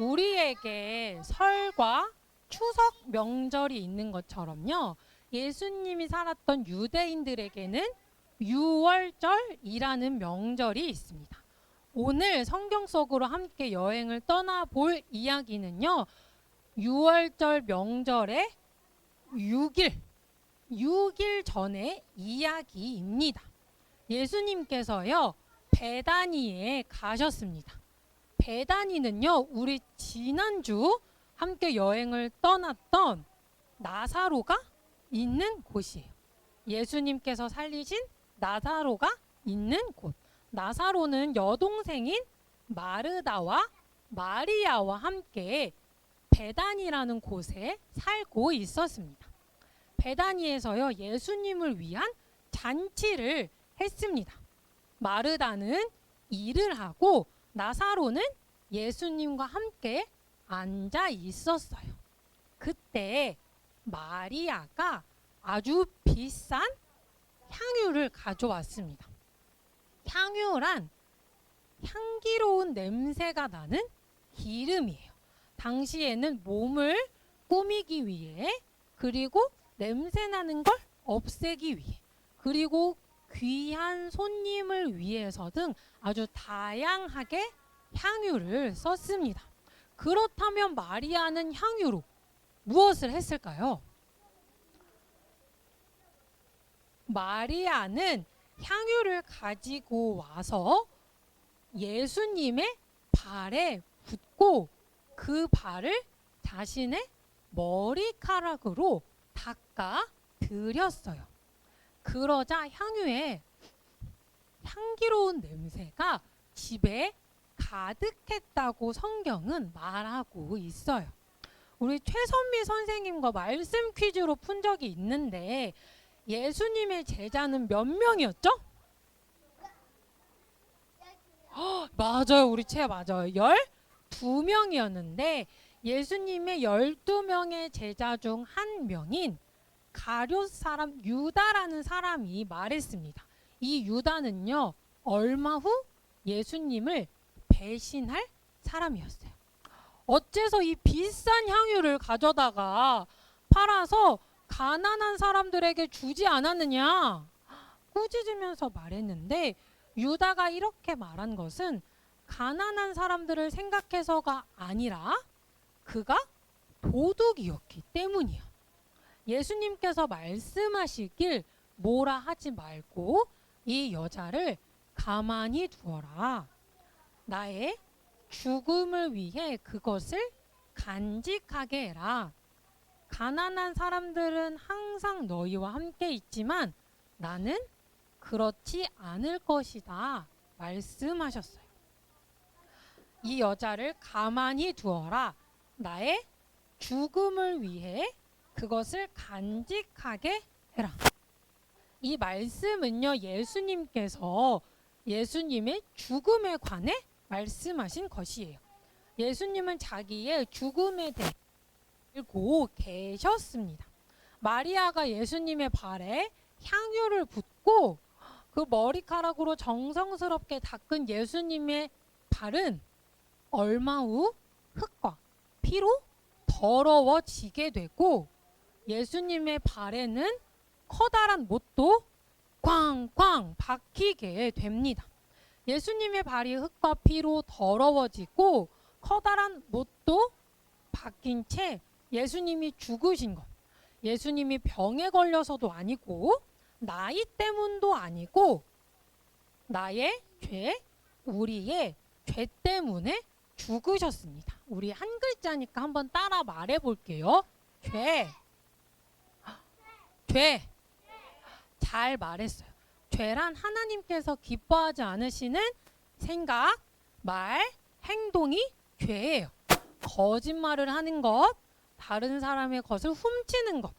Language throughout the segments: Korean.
우리에게 설과 추석 명절이 있는 것처럼요. 예수님이 살았던 유대인들에게는 유월절이라는 명절이 있습니다. 오늘 성경 속으로 함께 여행을 떠나볼 이야기는요. 유월절 명절의 6일, 6일 전의 이야기입니다. 예수님께서요, 베다니에 가셨습니다. 베다니는요, 우리 지난주 함께 여행을 떠났던 나사로가 있는 곳이에요. 예수님께서 살리신 나사로가 있는 곳. 나사로는 여동생인 마르다와 마리아와 함께 베다니라는 곳에 살고 있었습니다. 베다니에서요 예수님을 위한 잔치를 했습니다. 마르다는 일을 하고 나사로는 예수님과 함께 앉아 있었어요. 그때 마리아가 아주 비싼 향유를 가져왔습니다. 향유란 향기로운 냄새가 나는 기름이에요. 당시에는 몸을 꾸미기 위해 그리고 냄새 나는 걸 없애기 위해 그리고 귀한 손님을 위해서 등 아주 다양하게 향유를 썼습니다. 그렇다면 마리아는 향유로 무엇을 했을까요? 마리아는 향유를 가지고 와서 예수님의 발에 붓고 그 발을 자신의 머리카락으로 닦아 드렸어요. 그러자 향유의 향기로운 냄새가 집에 가득했다고 성경은 말하고 있어요. 우리 최선미 선생님과 말씀 퀴즈로 푼 적이 있는데 예수님의 제자는 몇 명이었죠? 헉, 맞아요. 우리 채 맞아요. 12명이었는데 예수님의 12명의 제자 중 한 명인 가룟 사람 유다라는 사람이 말했습니다. 이 유다는요. 얼마 후 예수님을 배신할 사람이었어요. 어째서 이 비싼 향유를 가져다가 팔아서 가난한 사람들에게 주지 않았느냐? 꾸짖으면서 말했는데 유다가 이렇게 말한 것은 가난한 사람들을 생각해서가 아니라 그가 도둑이었기 때문이야. 예수님께서 말씀하시길 뭐라 하지 말고 이 여자를 가만히 두어라. 나의 죽음을 위해 그것을 간직하게 해라. 가난한 사람들은 항상 너희와 함께 있지만 나는 그렇지 않을 것이다. 말씀하셨어요. 이 여자를 가만히 두어라. 나의 죽음을 위해 그것을 간직하게 해라. 이 말씀은요, 예수님께서 예수님의 죽음에 관해 말씀하신 것이에요. 예수님은 자기의 죽음에 대해 알고 계셨습니다. 마리아가 예수님의 발에 향유를 붓고 그 머리카락으로 정성스럽게 닦은 예수님의 발은 얼마 후 흙과 피로 더러워지게 되고 예수님의 발에는 커다란 못도 꽝꽝 박히게 됩니다. 예수님의 발이 흙과 피로 더러워지고 커다란 못도 박힌 채 예수님이 죽으신 것. 예수님이 병에 걸려서도 아니고 나이 때문도 아니고 나의 죄, 우리의 죄 때문에 죽으셨습니다. 우리 한 글자니까 한번 따라 말해 볼게요. 죄. 죄. 잘 말했어요. 죄란 하나님께서 기뻐하지 않으시는 생각, 말, 행동이 죄예요. 거짓말을 하는 것, 다른 사람의 것을 훔치는 것,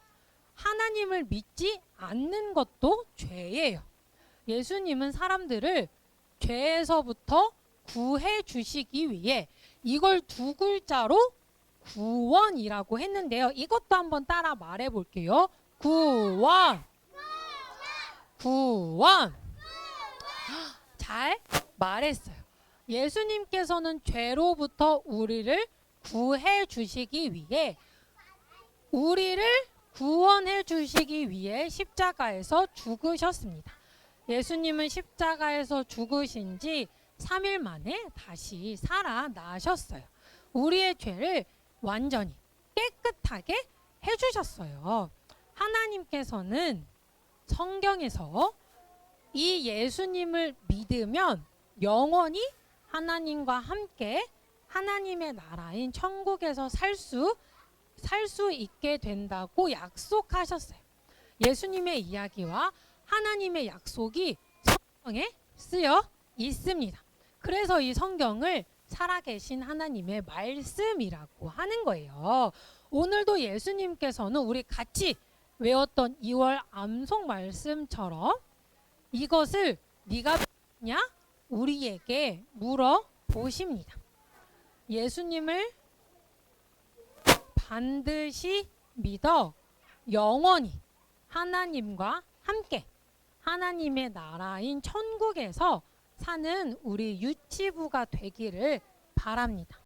하나님을 믿지 않는 것도 죄예요. 예수님은 사람들을 죄에서부터 구해 주시기 위해 이걸 두 글자로 구원이라고 했는데요. 이것도 한번 따라 말해 볼게요. 구원. 구원. 잘 말했어요. 예수님께서는 죄로부터 우리를 구해 주시기 위해 우리를 구원해 주시기 위해 십자가에서 죽으셨습니다. 예수님은 십자가에서 죽으신 지 3일 만에 다시 살아나셨어요. 우리의 죄를 완전히 깨끗하게 해주셨어요. 하나님께서는 성경에서 이 예수님을 믿으면 영원히 하나님과 함께 하나님의 나라인 천국에서 살 수 살 수 있게 된다고 약속하셨어요. 예수님의 이야기와 하나님의 약속이 성경에 쓰여 있습니다. 그래서 이 성경을 살아계신 하나님의 말씀이라고 하는 거예요. 오늘도 예수님께서는 우리 같이 외웠던 2월 암송 말씀처럼 이것을 네가 믿냐 우리에게 물어 보십니다. 예수님을 반드시 믿어 영원히 하나님과 함께 하나님의 나라인 천국에서 사는 우리 유치부가 되기를 바랍니다.